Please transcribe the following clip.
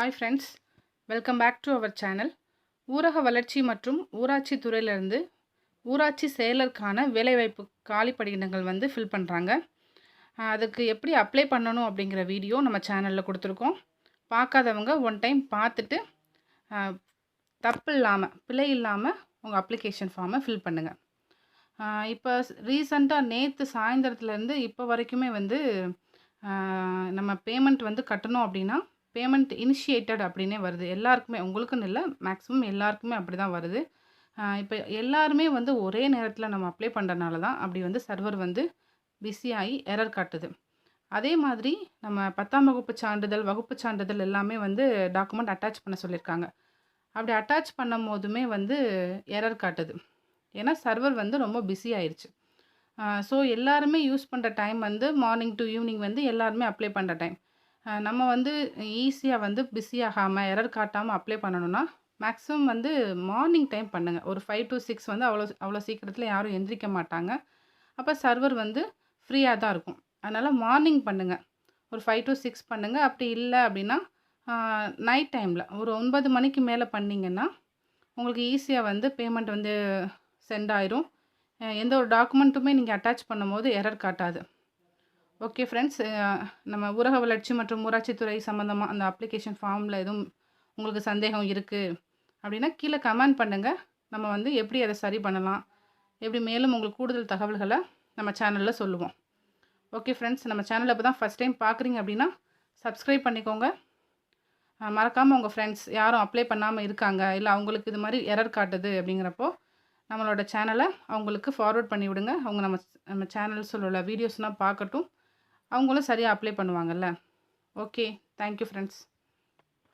Hi friends welcome back to our channel ஊரக வளர்ச்சி மற்றும் ஊராட்சி துறையிலிருந்து ஊராட்சி செயலருக்கான வேலைவாய்ப்பு காலி வந்து ஃபில் பண்ணுறாங்க அதுக்கு எப்படி அப்ளை பண்ணணும் அப்படிங்கிற வீடியோ நம்ம சேனலில் கொடுத்துருக்கோம். பார்க்காதவங்க ஒன் டைம் பார்த்துட்டு தப்பு இல்லாமல் பிழை இல்லாமல் உங்கள் அப்ளிகேஷன் ஃபார்மை ஃபில் பண்ணுங்கள் இப்போ ரீசண்டாக நேற்று சாயந்தரத்துலேருந்து இப்போ வரைக்குமே வந்து நம்ம பேமெண்ட் வந்து கட்டணும் அப்படின்னா பேமெண்ட் இனிஷியேட்டட் அப்படின்னே வருது. எல்லாருக்குமே உங்களுக்குன்னு இல்லை மேக்ஸிமம் எல்லாருக்குமே அப்படி தான் வருது இப்போ எல்லாருமே வந்து ஒரே நேரத்தில் நம்ம அப்ளை பண்ணுறனால தான் அப்படி வந்து சர்வர் வந்து பிஸியாகி எரர் காட்டுது. அதே மாதிரி நம்ம பத்தாம் வகுப்பு சான்றிதழ் வகுப்பு சான்றிதழ் எல்லாமே வந்து டாக்குமெண்ட் அட்டாச் பண்ண சொல்லியிருக்காங்க. அப்படி அட்டாச் பண்ணும் போதுமே வந்து எரர் காட்டுது. ஏன்னா சர்வர் வந்து ரொம்ப பிஸி ஆயிடுச்சு ஸோ எல்லாருமே யூஸ் பண்ணுற டைம் வந்து மார்னிங் டு ஈவினிங் வந்து எல்லாருமே அப்ளை பண்ணுற டைம். நம்ம வந்து ஈஸியாக வந்து பிஸி ஆகாமல் எரர் காட்டாமல் அப்ளை பண்ணணும்னா மேக்ஸிமம் வந்து மார்னிங் டைம் பண்ணுங்கள் ஒரு ஃபைவ் டு சிக்ஸ் வந்து அவ்வளோ அவ்வளோ சீக்கிரத்தில் யாரும் எந்திரிக்க மாட்டாங்க. அப்போ சர்வர் வந்து ஃப்ரீயாக தான் இருக்கும். அதனால் மார்னிங் பண்ணுங்கள் ஒரு ஃபைவ் டு சிக்ஸ் பண்ணுங்கள் அப்படி இல்லை அப்படின்னா நைட் டைமில் ஒரு ஒன்பது மணிக்கு மேலே பண்ணிங்கன்னா உங்களுக்கு ஈஸியாக வந்து பேமெண்ட் வந்து சென்ட் ஆயிரும். எந்த ஒரு டாக்குமெண்ட்டுமே நீங்கள் அட்டாச் பண்ணும்போது எரர் காட்டாது. ஓகே ஃப்ரெண்ட்ஸ் uh, நம்ம ஊரக வளர்ச்சி மற்றும் ஊராட்சித்துறை சம்மந்தமாக அந்த அப்ளிகேஷன் ஃபார்மில் எதுவும் உங்களுக்கு சந்தேகம் இருக்குது அப்படின்னா கீழே கமெண்ட் பண்ணுங்கள் நம்ம வந்து எப்படி அதை சரி பண்ணலாம்? எப்படி மேலும் உங்களுக்கு கூடுதல் தகவல்களை நம்ம சேனலில் சொல்லுவோம். ஓகே ஃப்ரெண்ட்ஸ் நம்ம சேனலில் இப்போ தான் ஃபஸ்ட் டைம் பார்க்குறீங்க அப்படின்னா சப்ஸ்கிரைப் பண்ணிக்கோங்க. மறக்காமல் உங்கள் ஃப்ரெண்ட்ஸ் யாரும் அப்ளை பண்ணாமல் இருக்காங்க இல்லை அவங்களுக்கு இது மாதிரி எரர் காட்டுது அப்படிங்கிறப்போ நம்மளோட சேனலை அவங்களுக்கு ஃபார்வர்ட் பண்ணி விடுங்க அவங்க நம்ம நம்ம சேனல்ஸில் உள்ள வீடியோஸ்லாம் பார்க்கட்டும். அவங்களும் சரியாக அப்ளை பண்ணுவாங்கல்ல. Okay thank you friends